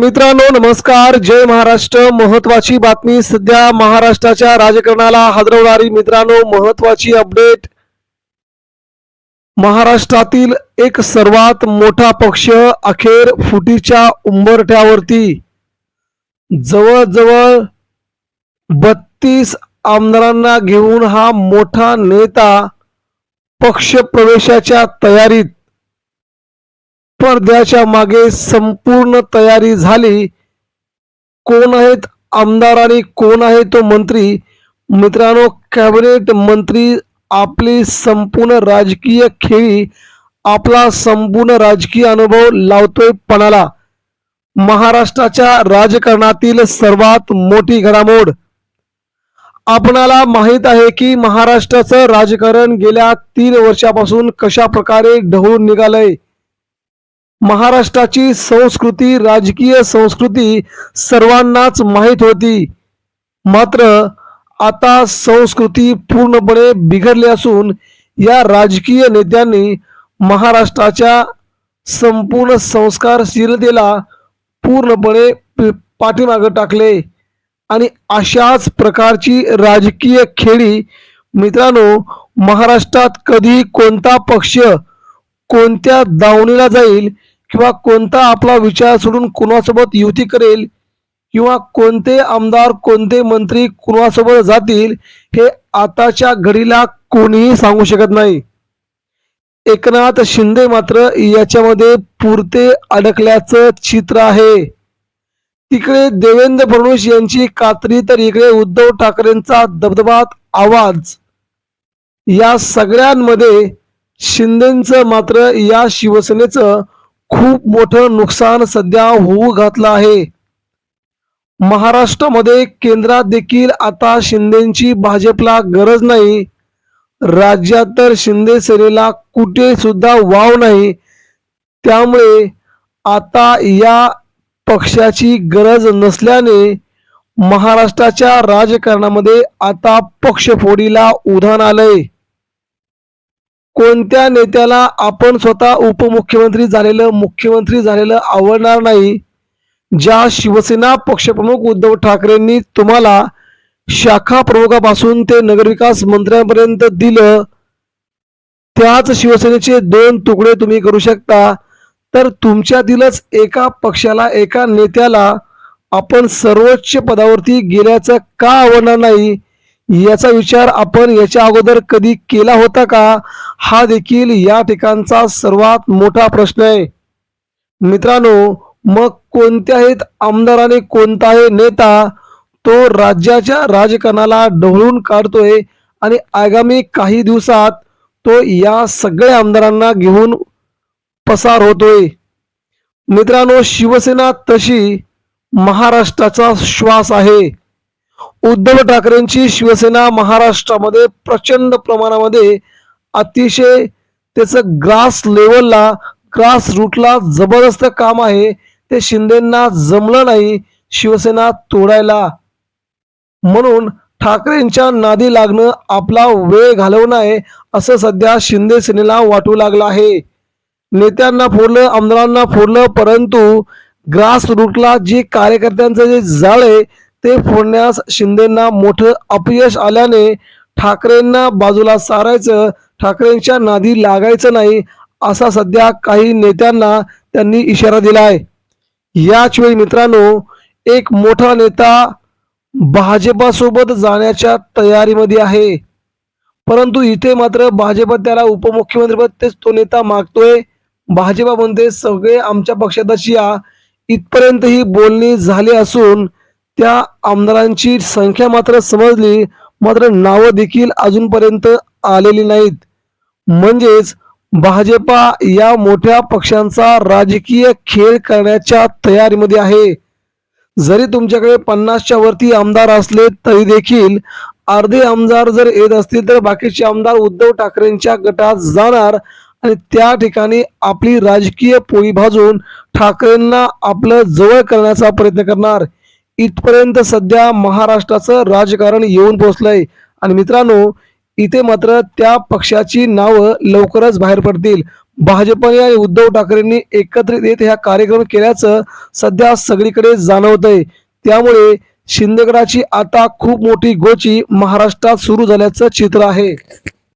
मित्रांनो नमस्कार. जय महाराष्ट्र. महत्वाची बातमी सध्या महाराष्ट्राच्या राजकारणाला हादरवणारी मित्रांनो महत्वाची अपडेट. महाराष्ट्रातील एक सर्वात मोठा पक्ष अखेर फुटीच्या उंबरठ्यावरती. जवळजवळ बत्तीस आमदारांना घेऊन हा मोठा नेता पक्ष प्रवेशाच्या तयारीत. पडद्याच्या मागे संपूर्ण तयारी झाली. कोण आहेत आमदार आणि कोण आहे तो मंत्री? मित्रांनो कॅबिनेट मंत्री आपली संपूर्ण राजकीय खेळी आपला संपूर्ण राजकीय अनुभव लावतोय पणाला. महाराष्ट्राच्या राजकारणातील सर्वात मोठी घडामोड. आपणाला माहीत आहे की महाराष्ट्राचं राजकारण गेल्या तीन वर्षापासून कशा प्रकारे ढवळून निघालंय? महाराष्ट्राची संस्कृती राजकीय संस्कृती सर्वांनाच माहीत होती. मात्र आता संस्कृती पूर्णपणे बिघडली असून या राजकीय नेत्यांनी महाराष्ट्राच्या संपूर्ण संस्कारशीलतेला पूर्णपणे पि- पाठीमागं टाकले. आणि अशाच प्रकारची राजकीय खेळी मित्रांनो महाराष्ट्रात कधी कोणता पक्ष कोणत्या दावणीला जाईल किंवा कोणता आपला विचार सोडून कुणासोबत युती करेल किंवा कोणते आमदार कोणते मंत्री कुणासोबत जातील हे आताच्या घडीला कोणीही सांगू शकत नाही. एकनाथ शिंदे मात्र याच्यामध्ये पुरते अडकल्याचं चित्र आहे. तिकडे देवेंद्र फडणवीस यांची कात्री तर इकडे उद्धव ठाकरेंचा दबदबात आवाज. या सगळ्यांमध्ये शिंदेचं मात्र या शिवसेनेचं खूप मोठं नुकसान सध्या होऊ घातलं आहे. महाराष्ट्रामध्ये केंद्रात देखील आता शिंदेची भाजपला गरज नाही. राज्यात तर शिंदे सेनेला कुठे सुद्धा वाव नाही. त्यामुळे आता या पक्षाची गरज नसल्याने महाराष्ट्राच्या राजकारणामध्ये आता पक्षफोडीला उधाण आलंय. कोणत्या नेत्याला आपण स्वतः उपमुख्यमंत्री झालेलं मुख्यमंत्री झालेलं आवडणार नाही? ज्या शिवसेना पक्षप्रमुख उद्धव ठाकरेंनी तुम्हाला शाखा प्रमुखापासून ते नगरविकास मंत्र्यांपर्यंत दिलं त्याच शिवसेनेचे दोन तुकडे तुम्ही करू शकता. तर तुमच्यातीलच एका पक्षाला एका नेत्याला आपण सर्वोच्च पदावरती गेल्याचं का आवडणार नाही? याचा विचार आपण याच्या अगोदर कधी केला होता का? हा देखील या ठिकाणचा सर्वात मोठा प्रश्न आहे. मित्रांनो मग कोणत्याही आमदाराने कोणताही नेता? तो राज्याच्या राजकारणाला ढवळून काढतोय आणि आगामी काही दिवसात तो या सगळ्या आमदारांना घेऊन पसार होतोय. मित्रांनो शिवसेना तशी महाराष्ट्राचा श्वास आहे. उद्धव ठाकरेंची शिवसेना महाराष्ट्रामध्ये प्रचंड प्रमाणामध्ये अतिशय त्याचं ग्रास लेवलला ग्रास रूटला जबरदस्त काम आहे. ते शिंदेंना जमलं नाही शिवसेना तोडायला. म्हणून ठाकरेंच्या नादी लागणं आपला वेळ घालवणं आहे असं सध्या शिंदे सेनेला वाटू लागलं आहे. नेत्यांना फोडलं आमदारांना फोडलं परंतु ग्रास रूटला जे कार्यकर्त्यांचं जे जाळ आहे ते फोडण्यास शिंदेना मोठं अपयश आल्याने ठाकरेंना बाजूला सारायचं ठाकरेंच्या नादी लागायचं नाही असा सध्या काही नेत्यांना त्यांनी इशारा दिला आहे याच वेळी मित्रांनो एक मोठा नेता भाजपासोबत जाण्याच्या तयारीमध्ये आहे. परंतु इथे मात्र भाजप त्याला उपमुख्यमंत्रीपद तेच तो नेता मागतोय. भाजपा म्हणते सगळे आमच्या पक्षातच या इथपर्यंत ही बोलणी झाली असून त्या आमदारांची संख्या मात्र समजली मात्र नावं देखील अजूनपर्यंत आलेली नाहीत. म्हणजेच भाजपा या मोठ्या पक्षांचा राजकीय खेळ करण्याच्या तयारीमध्ये आहे. जरी तुमच्याकडे पन्नासच्या वरती आमदार असले तरी देखील अर्धे आमदार जर येत असतील तर बाकीचे आमदार उद्धव ठाकरेंच्या गटात जाणार आणि त्या ठिकाणी आपली राजकीय पोळी भाजून ठाकरेंना आपलं जवळ करण्याचा प्रयत्न करणार. इथपर्यंत सध्या महाराष्ट्राचं राजकारण येऊन पोचलंय आणि मित्रांनो इथे मात्र त्या पक्षाची नावं लवकरच बाहेर पडतील. भाजपने आणि उद्धव ठाकरेंनी एकत्रित येत हा कार्यक्रम केल्याचं सध्या सगळीकडे जाणवतंय. त्यामुळे शिंदेगडाची आता खूप मोठी गोची महाराष्ट्रात सुरू झाल्याचं चित्र आहे.